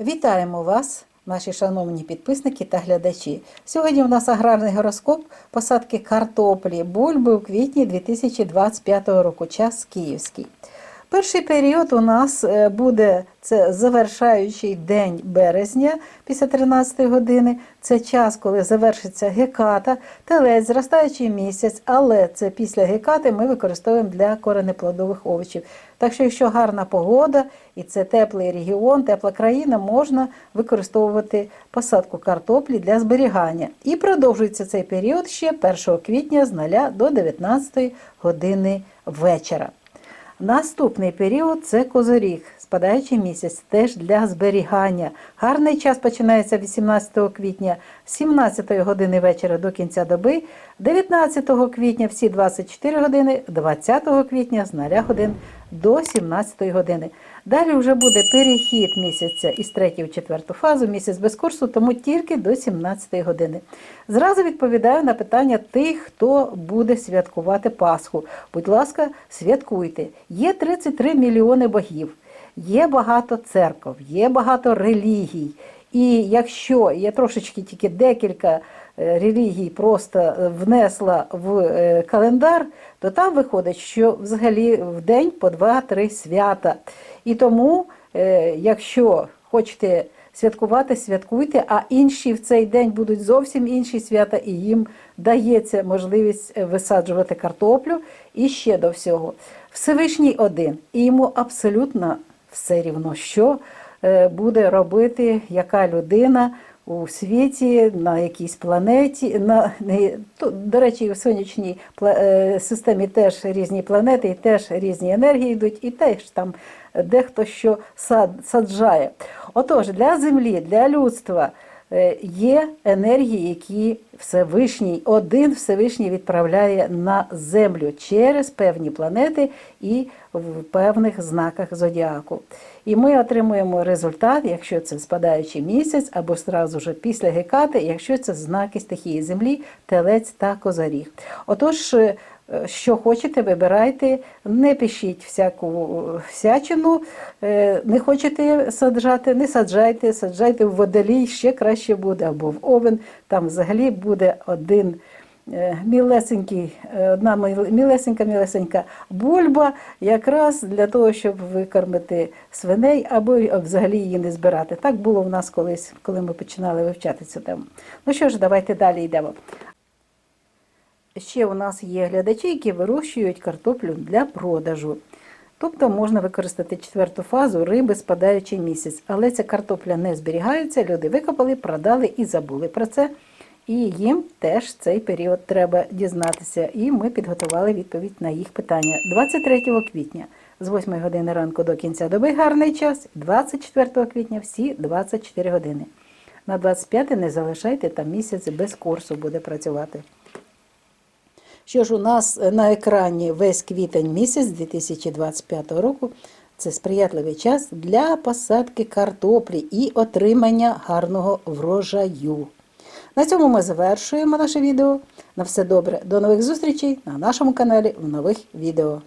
Вітаємо вас, наші шановні підписники та глядачі. Сьогодні у нас аграрний гороскоп посадки картоплі, бульби у квітні 2025 року, час київський. Перший період у нас е, буде це завершаючий день березня після 13 години. Це час, коли завершиться геката, телець, зростаючий місяць, але це після гекати ми використовуємо для коренеплодових овочів. Так що, якщо гарна погода і це теплий регіон, тепла країна, можна використовувати посадку картоплі для зберігання. І продовжується цей період ще 1 квітня з 0 до 19 години вечора. Наступний період це козоріг, спадаючий місяць, теж для зберігання. Гарний час починається 18 квітня з 17 години вечора до кінця доби, 19 квітня всі 24 години, 20 квітня з 0 годин до 17 години. Далі вже буде перехід місяця із 3 в 4 фазу, місяць без курсу, тому тільки до 17 години. Зразу відповідаю на питання тих, хто буде святкувати Пасху. Будь ласка, святкуйте. Є 33 мільйони богів, є багато церков, є багато релігій. І якщо я трошечки тільки декілька е, релігій просто е, внесла в е, календар, то там виходить, що взагалі в день по 2-3 свята. І тому, якщо хочете святкувати, святкуйте, а інші в цей день будуть зовсім інші свята, і їм дається можливість висаджувати картоплю і ще до всього. Всевишній один, і йому абсолютно все рівно, що е, буде робити яка людина у світі, на якійсь планеті. На, до речі, в сонячній е, системі теж різні планети, і теж різні енергії йдуть, і теж там дехто що саджає. Отож, для землі, для людства є енергії, які Всевишній, один Всевишній відправляє на землю через певні планети і в певних знаках зодіаку. І ми отримуємо результат, якщо це спадаючий місяць, або зразу ж після гекати, якщо це знаки стихії землі, телець та козаріг. Отож, е, що хочете, вибирайте, не пишіть всяку всячину, е, не хочете саджати, не саджайте, саджайте в водолій, ще краще буде, або в овен, там взагалі буде один е, мілесенький, е, одна мілесенька мілесенька бульба, якраз для того, щоб викормити свиней, або взагалі її не збирати. Так було в нас колись, коли ми починали вивчати цю тему. Ну що ж, давайте далі йдемо. Ще у нас є глядачі, які вирощують картоплю для продажу. Тобто можна використати четверту фазу риби спадаючий місяць. Але ця картопля не зберігається, люди викопали, продали і забули про це. І їм теж цей період треба дізнатися. І ми підготували відповідь на їх питання. 23 квітня з 8 години ранку до кінця доби гарний час, 24 квітня всі 24 години. На 25 не залишайте, там місяць без курсу буде працювати. Що ж у нас на екрані весь квітень місяць 2025 року. Це сприятливий час для посадки картоплі і отримання гарного врожаю. На цьому ми завершуємо наше відео. На все добре. До нових зустрічей на нашому каналі в нових відео.